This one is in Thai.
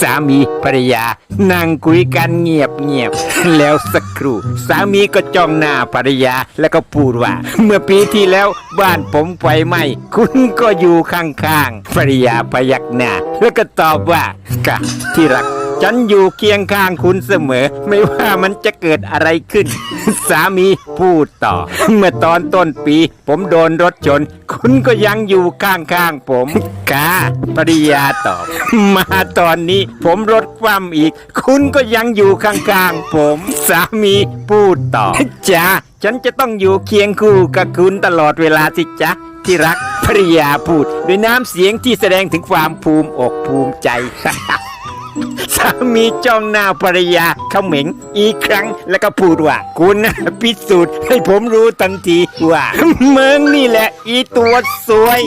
สามีภรรยานั่งคุยกันเงียบเงียบแล้วสักครู่ สามีก็จ้องหน้าภรรยาแล้วก็พูดว่า เมื่อปีที่แล้วบ้านผมไฟไหม้คุณก็อยู่ข้างๆภรรยาพยักหน้าแล้วก็ตอบว่ากะที่รัก ฉันอยู่เคียงข้างคุณเสมอ ไม่ว่ามันจะเกิดอะไรขึ้น สามีพูดต่อ เมื่อตอนต้นปี ผมโดนรถชน คุณก็ยังอยู่ข้างๆผมกาปริยาตอบ มาตอนนี้ ผมรถคว่ำอีก คุณก็ยังอยู่ข้างๆผม สามีพูดต่อจ้าฉันจะต้องอยู่เคียงคู่กับคุณตลอดเวลาสิจ๊ะที่รักภริยาพูด ด้วยน้ำเสียงที่แสดงถึงความภูมิอกภูมิใจ สามีจ้องหน้าภรรยาเขม็งอีกครั้งแล้วก็พูดว่า คุณน่ะพิสูจน์ให้ผมรู้ทันทีว่าเมืองนี่แหละ อีตัวสวย